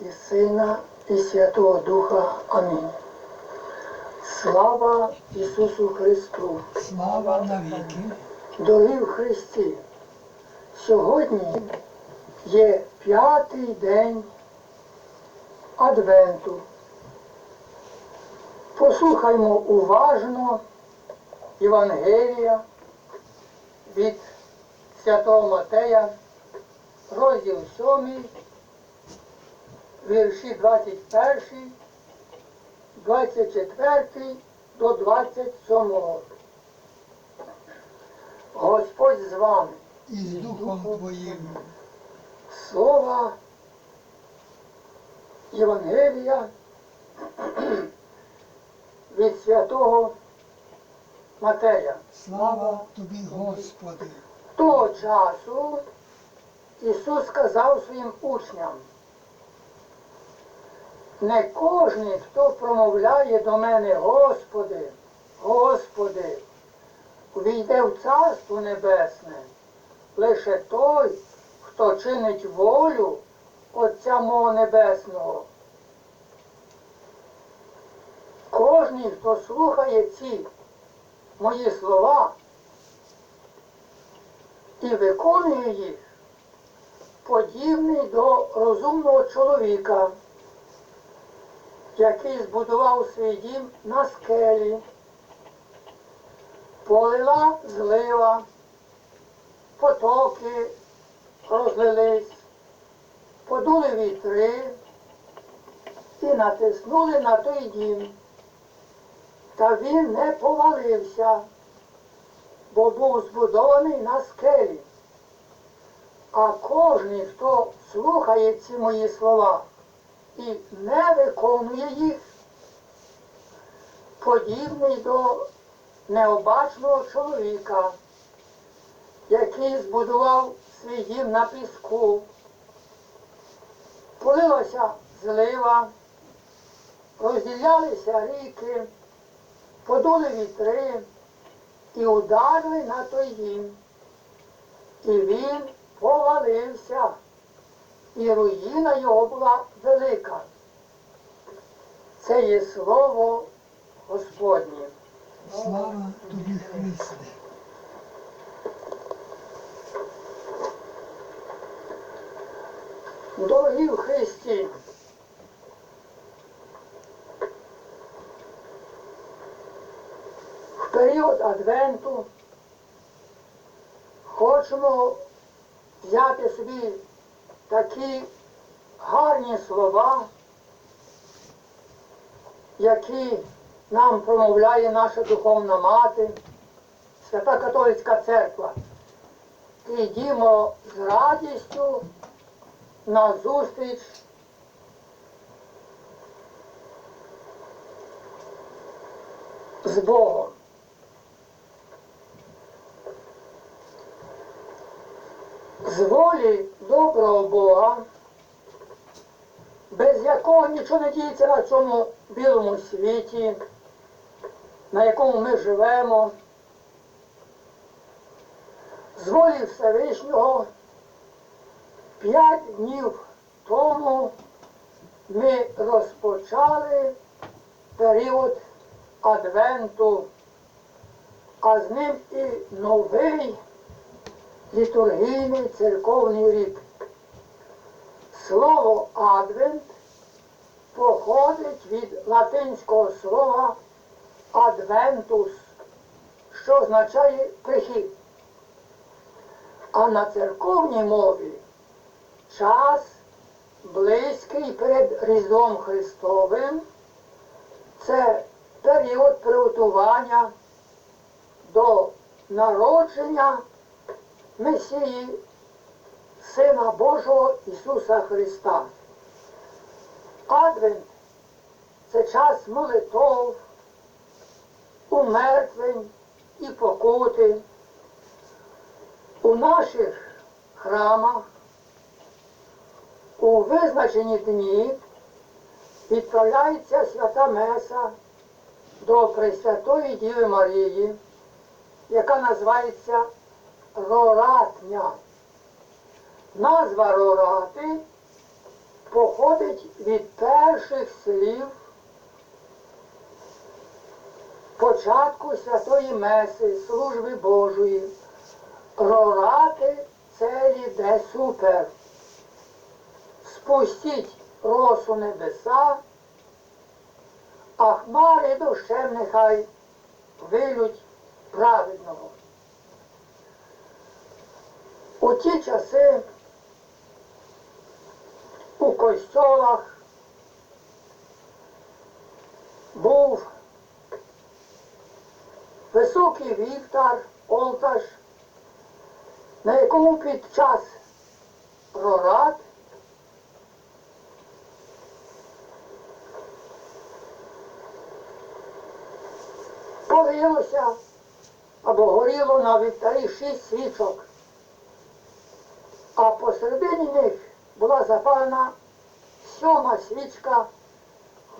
і Сина, і Святого Духа. Амінь. Слава Ісусу Христу! Слава навіки. Дорогі в Христі! Сьогодні є п'ятий день Адвенту. Послухаймо уважно Євангелія від Святого Матея, розділ 7, вірші 21, 24 до 27. Господь з вами. І з Духом Твоїм. Слова Євангелія від святого Матея. Слава Тобі, Господи. Того часу Ісус сказав своїм учням, не кожен, хто промовляє до мене, Господи, Господи, увійде в Царство Небесне, лише той, хто чинить волю Отця мого Небесного. Кожний, хто слухає ці мої слова і виконує їх, подібний до розумного чоловіка, який збудував свій дім на скелі, полила злива, потоки розлились, подули вітри і натиснули на той дім. Та він не повалився, бо був збудований на скелі. А кожен, хто слухає ці мої слова і не виконує їх, подібний до необачного чоловіка, який збудував свій дім на піску. Полилася злива, розділялися ріки, подули вітри і ударили на той дім. І він повалився, і руїна його була велика. Це є слово Господнє. Слава Тобі, Христе. Дорогі в Христі, в період Адвенту хочемо взяти собі такі гарні слова, які нам промовляє наша духовна мати, Свята Католицька Церква. Ідімо з радістю на зустріч з Богом. З волі доброго Бога, без якого нічого не діється на цьому білому світі, на якому ми живемо, з волі Всевишнього П'ять днів тому ми розпочали період Адвенту, а з ним і новий літургійний церковний рік. Слово Адвент походить від латинського слова адвентус, що означає прихід. А на церковній мові час близький перед Різдвом Христовим це період приготування до народження Месії Сина Божого Ісуса Христа. Адвент це час молитов, умертвень і покути. У наших храмах у визначені дні відправляється свята Меса до Пресвятої Діви Марії, яка називається Роратня. Назва Рорати походить від перших слів початку Святої Меси, служби Божої. Рорати целі де супер. Спустіть росу небеса, а хмари дощем нехай вилють праведного. У ті часи у костьолах був високий вівтар, олтаж, на якому під час прорад палилося або горіло на вівтарі шість свічок, а посередині них була запалена сьома свічка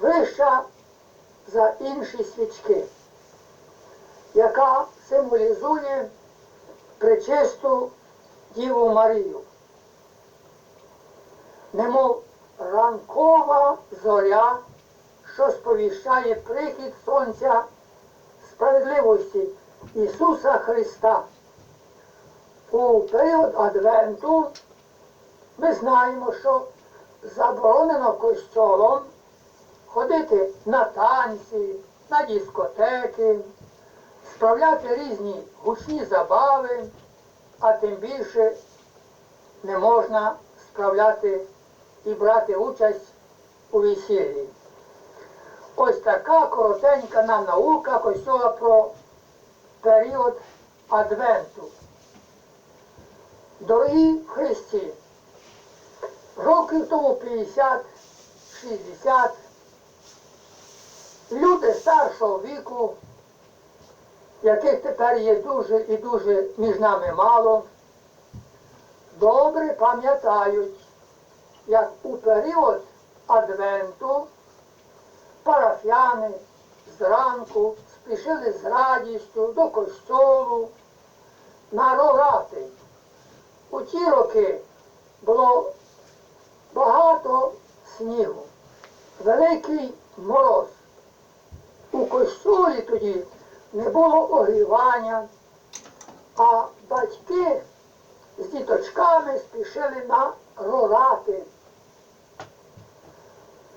вища за інші свічки, яка символізує пречисту Діву Марію. Немов ранкова зоря, що сповіщає прихід Сонця справедливості Ісуса Христа. У період Адвенту ми знаємо, що заборонено костьолом ходити на танці, на дискотеки, справляти різні гучні забави, а тим більше не можна справляти і брати участь у весіллі. Ось така коротенька нам наука Костьола про період Адвенту. Дорогі Христі, років тому 50, 60, люди старшого віку, яких тепер є дуже і дуже між нами мало, добре пам'ятають, як у період Адвенту парафіяни зранку спішили з радістю до костьолу на рогати. У ті роки було багато снігу, великий мороз. У костюлі тоді не було огрівання, а батьки з діточками спішили на рогати.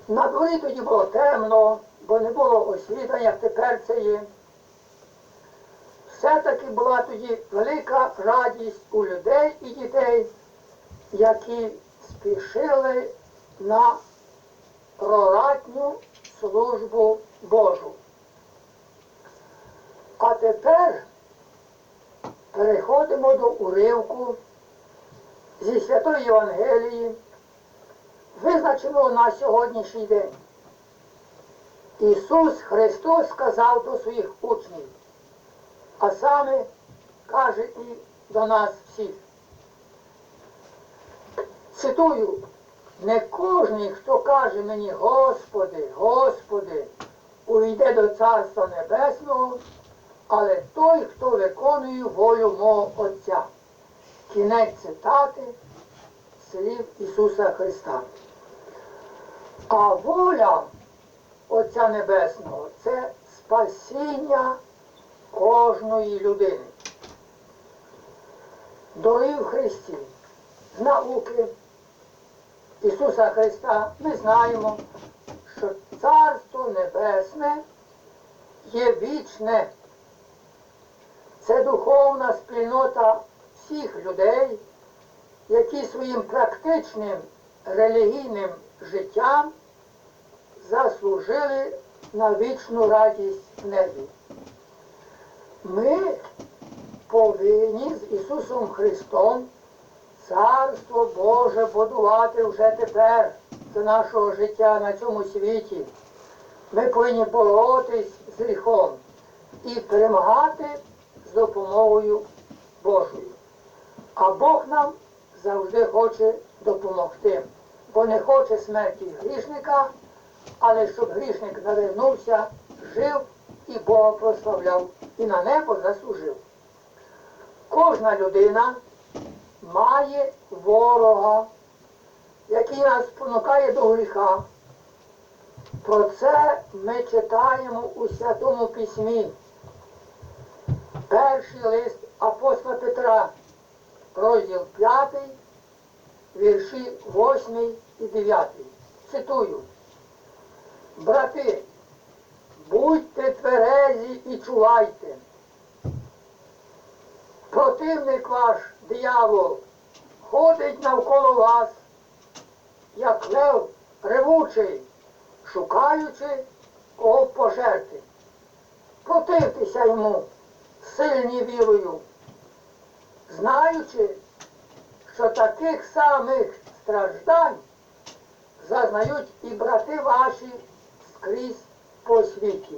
На дворі тоді було темно, бо не було освітлення, як тепер це є. Все-таки була тоді велика радість у людей і дітей, які спішили на проратню службу Божу. А тепер переходимо до уривку зі Святої Євангелії, визначеного на сьогоднішній день. Ісус Христос сказав до своїх учнів, а саме каже і до нас всіх. Цитую, не кожний, хто каже мені, Господи, Господи, увійде до Царства Небесного, але той, хто виконує волю мого Отця. Кінець цитати слів Ісуса Христа. А воля Отця Небесного це спасіння кожної людини. Дорогі в Христі, з науки Ісуса Христа ми знаємо, що Царство Небесне є вічне. Це духовна спільнота всіх людей, які своїм практичним релігійним життям заслужили на вічну радість в небі. Ми повинні з Ісусом Христом Царство Боже будувати вже тепер за нашого життя на цьому світі. Ми повинні боротись з гріхом і перемагати з допомогою Божою. А Бог нам завжди хоче допомогти, бо не хоче смерті грішника, але щоб грішник навернувся, жив і Бога прославляв, і на небо заслужив. Кожна людина має ворога, який нас спонукає до гріха. Про це ми читаємо у Святому Письмі. Перший лист апостола Петра, розділ 5, вірші 8 і 9. Цитую. Брати, будьте тверезі і чувайте. Противник ваш, диявол, ходить навколо вас, як лев ревучий, шукаючи кого пожерти. Противтеся йому сильні вірою, знаючи, що таких самих страждань зазнають і брати ваші скрізь по світі.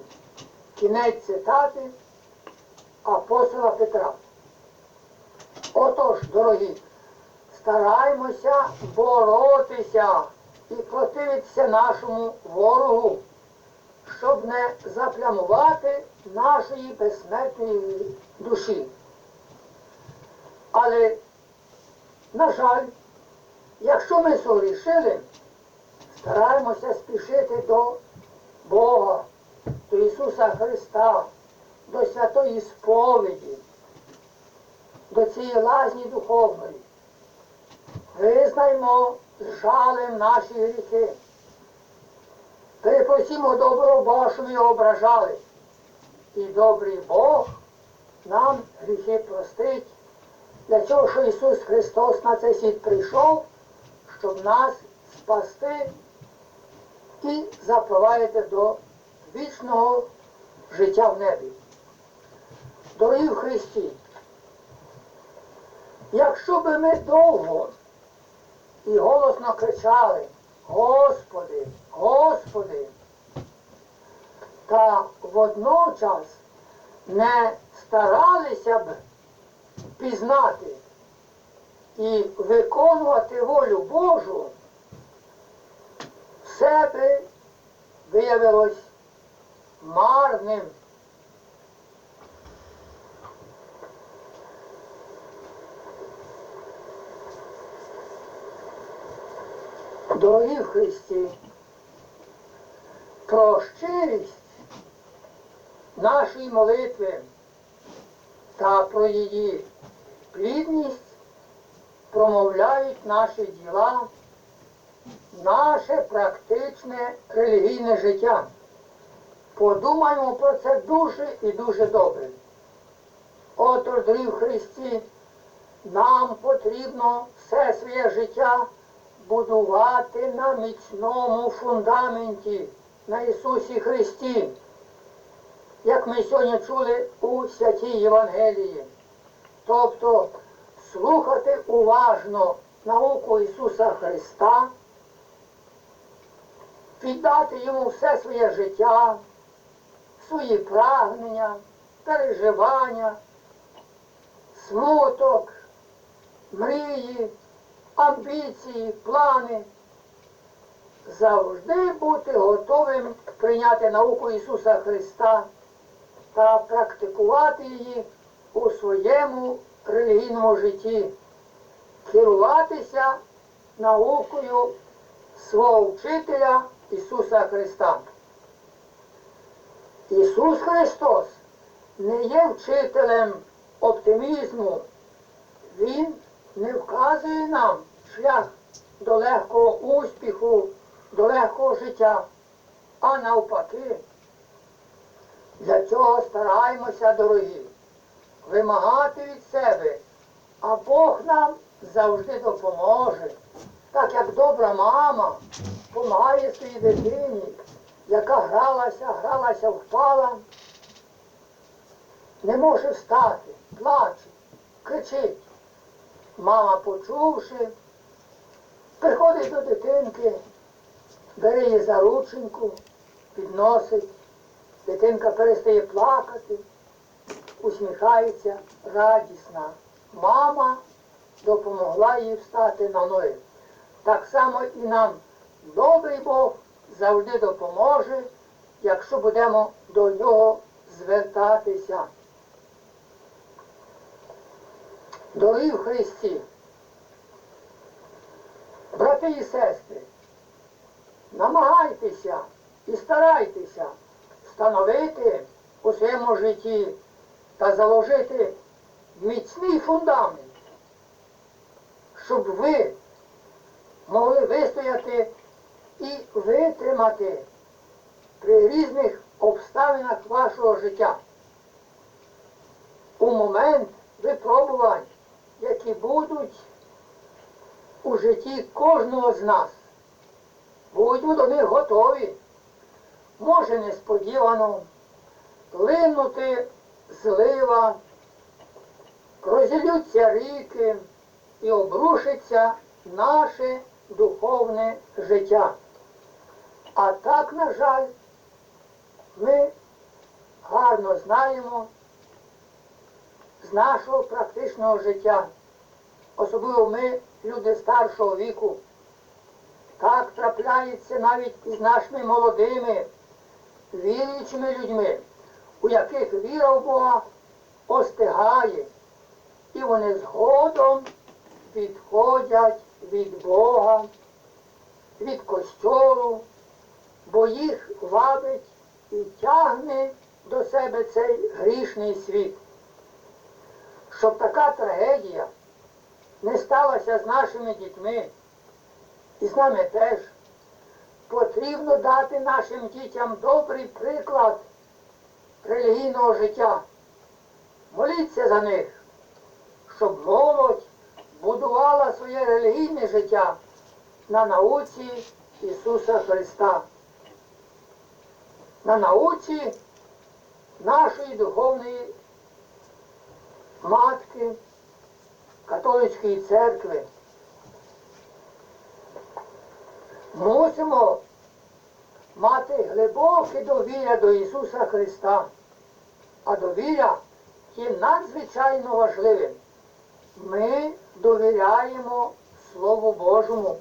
Кінець цитати апостола Петра. Отож, дорогі, стараймося боротися і противитися нашому ворогу, щоб не заплямувати нашої безсмертної душі. Але, на жаль, якщо ми согрішили, стараємося спішити до Бога, до Ісуса Христа, до святої сповіді, до цієї лазні духовної. Визнаймо з жалем наші гріхи. Що ми його ображали. І добрий Бог нам гріхи простить. Для цього, що Ісус Христос на цей світ прийшов, щоб нас спасти і запровадити до вічного життя в небі. Дорогі в Христі, якщо би ми довго і голосно кричали, Господи, Господи, та водночас не старалися б пізнати і виконувати волю Божу, все би виявилось марним. Дорогі в Христі, про щирість нашої молитви та про її плідність промовляють наші діла, наше практичне релігійне життя. Подумаємо про це дуже і дуже добре. Отож, дорогі в Христі, нам потрібно все своє життя будувати на міцному фундаменті на Ісусі Христі, як ми сьогодні чули у святій Євангелії. Тобто слухати уважно науку Ісуса Христа, віддати йому все своє життя, свої прагнення, переживання, смуток, мрії, амбіції, плани. Завжди бути готовим прийняти науку Ісуса Христа та практикувати її у своєму релігійному житті, керуватися наукою свого вчителя Ісуса Христа. Ісус Христос не є вчителем оптимізму. Він не вказує нам шлях до легкого успіху, до легкого життя, а навпаки. Для цього стараємося, дорогі, вимагати від себе, а Бог нам завжди допоможе. Так як добра мама допомагає своїй дитині, яка гралася, гралася, впала, не може встати, плаче, кричить. Мама, почувши, приходить до дитинки, бере її за рученьку, підносить, дитинка перестає плакати, усміхається, радісна. Мама допомогла їй встати на ноги. Так само і нам добрий Бог завжди допоможе, якщо будемо до нього звертатися. Дорогі в Христі, Брати і сестри, намагайтеся і старайтеся встановити у своєму житті та заложити міцний фундамент, щоб ви могли вистояти і витримати при різних обставинах вашого життя. У момент випробувань, які будуть у житті кожного з нас. Будьмо до них готові. Може несподівано линути злива, розілються ріки і обрушиться наше духовне життя. А так, на жаль, ми гарно знаємо нашого практичного життя, особливо ми, люди старшого віку. Так трапляється навіть із нашими молодими, віруючими людьми, у яких віра в Бога остигає, і вони згодом відходять від Бога, від костьолу, бо їх вабить і тягне до себе цей грішний світ. Щоб така трагедія не сталася з нашими дітьми, і з нами теж. Потрібно дати нашим дітям добрий приклад релігійного життя. Моліться за них, щоб молодь будувала своє релігійне життя на науці Ісуса Христа, на науці нашої духовної матки католицької церкви. Мусимо мати глибоке довір'я до Ісуса Христа, а довір'я є надзвичайно важливим. Ми довіряємо Слову Божому.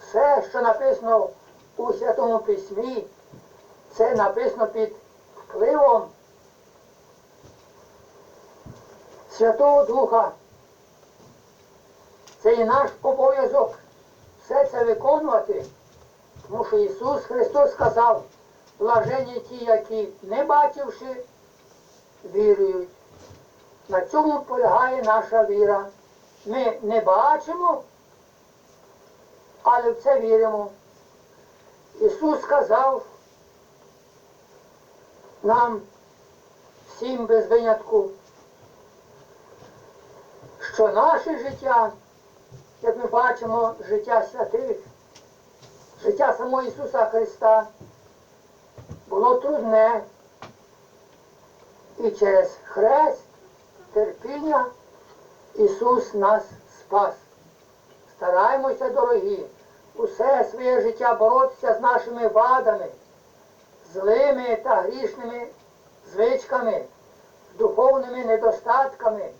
Все, що написано у Святому Письмі, це написано під впливом Святого Духа. Це і наш обов'язок все це виконувати, тому що Ісус Христос сказав, блажені ті, які не бачивши, вірують. На цьому полягає наша віра. Ми не бачимо, але в це віримо. Ісус сказав нам всім без винятку, що наше життя, як ми бачимо, життя святих, життя самого Ісуса Христа було трудне. І через хрест, терпіння Ісус нас спас. Стараємося, дорогі, усе своє життя боротися з нашими вадами, злими та грішними звичками, духовними недостатками.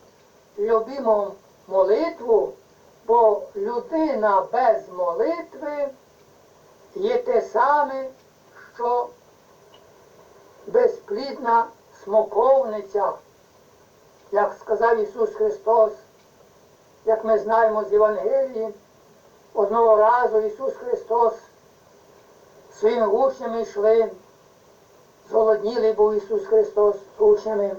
Любімо молитву, бо людина без молитви є те саме, що безплідна смоковниця, як сказав Ісус Христос, як ми знаємо з Євангелії, одного разу Ісус Христос своїми учнями йшли, зголоднілий був Ісус Христос з учнями.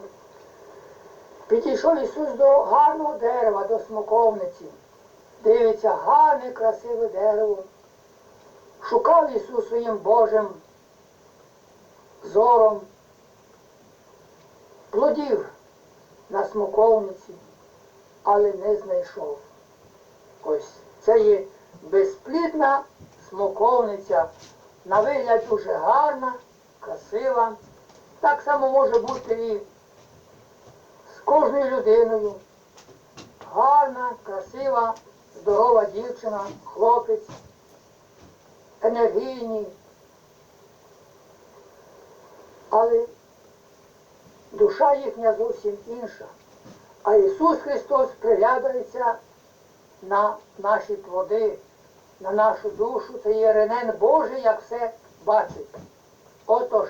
Підійшов Ісус до гарного дерева, до смоковниці. Дивиться, гарне, красиве дерево. Шукав Ісус своїм Божим зором плодів на смоковниці, але не знайшов. Ось це є безплідна смоковниця, на вигляд дуже гарна, красива. Так само може бути і кожною людиною. Гарна, красива, здорова дівчина, хлопець, енергійні. Але душа їхня зовсім інша. А Ісус Христос приглядається на наші плоди, на нашу душу. Це є ренен Божий, як все бачить. Отож,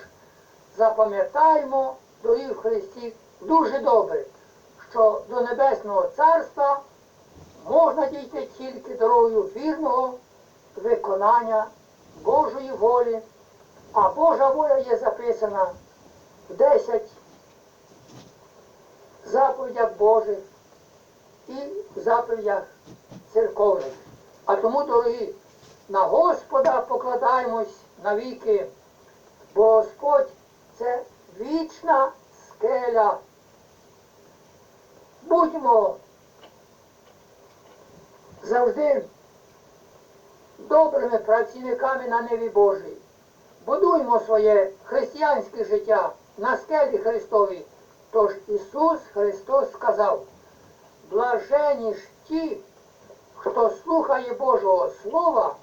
запам'ятаємо, дорогі в Христі, дуже добре, що до Небесного Царства можна дійти тільки дорогою вірного виконання Божої волі, а Божа воля є записана в 10 заповідях Божих і в заповідях церковних. А тому, дорогі, на Господа покладаємось навіки, бо Господь це вічна скеля. Будьмо завжди добрими працівниками на небі Божій. Будуймо своє християнське життя на скелі Христовій. Тож Ісус Христос сказав, блажені ж ті, хто слухає Божого Слова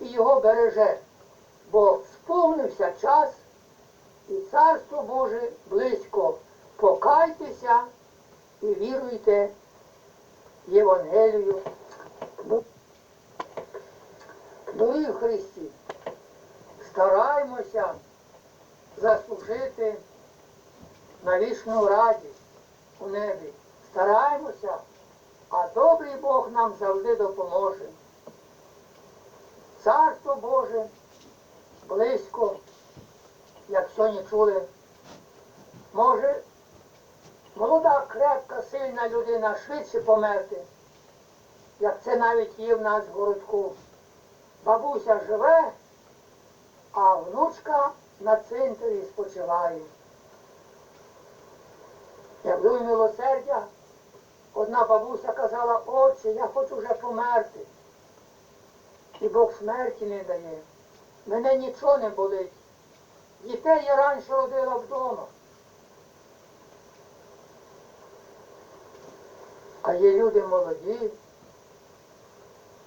і його береже, бо сповнився час і Царство Боже близько. Покайтеся і віруйте Євангелію. Дорогі в Христі, стараймося заслужити на вічну радість у небі. Стараймося, а добрий Бог нам завжди допоможе. Царство Боже близько, як сьогодні чули, може молода, крепка, сильна людина швидше померти, як це навіть є в нас в городку. Бабуся живе, а внучка на цинтарі спочиває. Як було милосердя, одна бабуся казала, отче, я хочу вже померти. І Бог смерті не дає. Мене нічого не болить. Дітей я раніше родила вдома. А є люди молоді,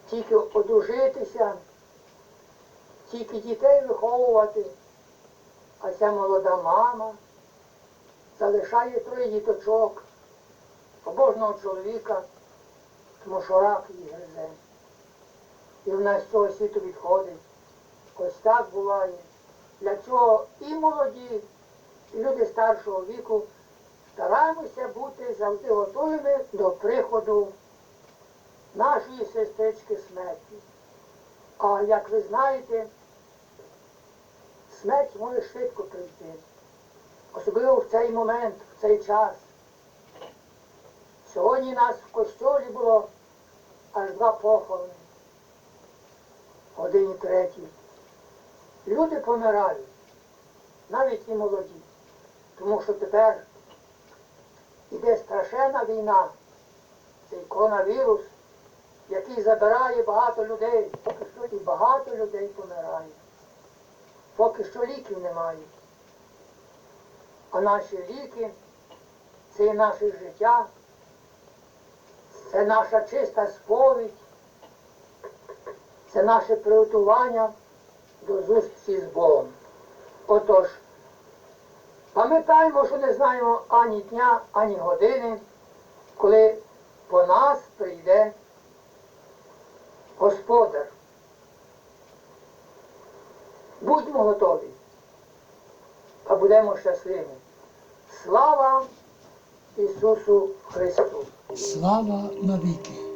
тільки одружитися, тільки дітей виховувати, а ця молода мама залишає троє діточок, побожного чоловіка, тому що рак її гризе. І в нас з цього світу відходить. Ось так буває. Для цього і молоді, і люди старшого віку стараємося бути завжди готовими до приходу нашої сестрички смерті. А як ви знаєте, смерть може швидко прийти. Особливо в цей момент, в цей час. Сьогодні нас в костьолі було аж два похорони. Один і третій. Люди помирають, навіть і молоді. Тому що тепер іде страшенна війна, цей коронавірус, який забирає багато людей. Поки що і багато людей помирає. Поки що ліків немає. А наші ліки це і наше життя, це наша чиста сповідь, це наше приготування до зустрічі з Богом. Пам'ятаємо, що не знаємо ані дня, ані години, коли по нас прийде Господар. Будьмо готові, а будемо щасливі. Слава Ісусу Христу! Слава навіки.